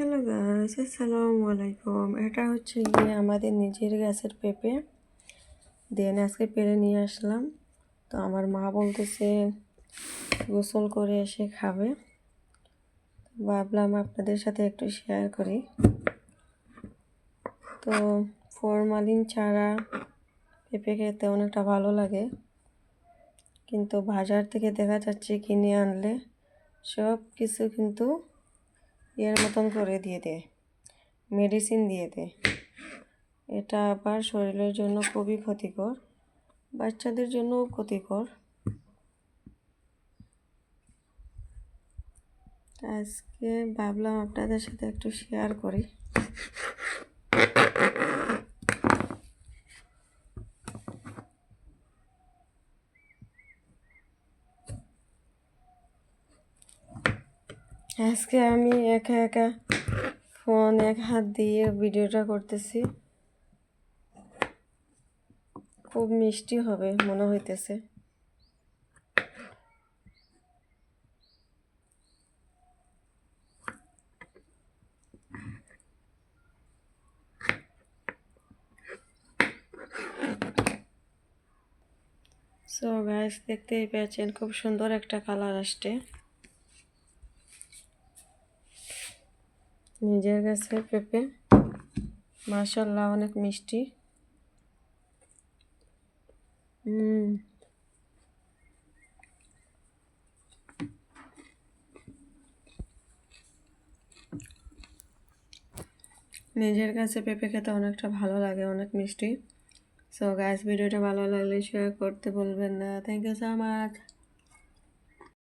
Hello guys আসসালামু আলাইকুম এটা হচ্ছে গিয়ে আমাদের নিজের গাছের পেঁপে। দেন আজকে পেরে নিয়ে আসলাম। তো আমার মা বলতেছে, গোসল করে এসে খাবে। ভাবলাম আপনাদের সাথে একটু শেয়ার করি। তো ফরমালিন ছাড়া পেঁপে খেতে অনেকটা ভালো লাগে। কিন্তু বাজার থেকে দেখা যাচ্ছে কিনে আনলে সব কিছু কিন্তু এর মতন করে দিয়ে দেয় মেডিসিন দিয়ে দেয় এটা আবার শরীরের জন্য খুবই ক্ষতিকর, বাচ্চাদের জন্যও ক্ষতিকর। আজকে ভাবলাম আপনাদের সাথে একটু শেয়ার করি। আজকে আমি একা একা ফোন এক হাত দিয়ে ভিডিওটা করতেছি। খুব মিষ্টি হবে, মনে হইতেছে। সো গাছ দেখতেই পেয়েছেন, খুব সুন্দর একটা কালার আসছে। নিজের কাছে পেঁপে। মাশাল্লাহ অনেক মিষ্টি। হুম নিজের কাছে পেঁপে খেতে অনেকটা ভালো লাগে, অনেক মিষ্টি। সো গাছ ভিডিওটা ভালো লাগলে শেয়ার করতে বলবেন না। Thank you so much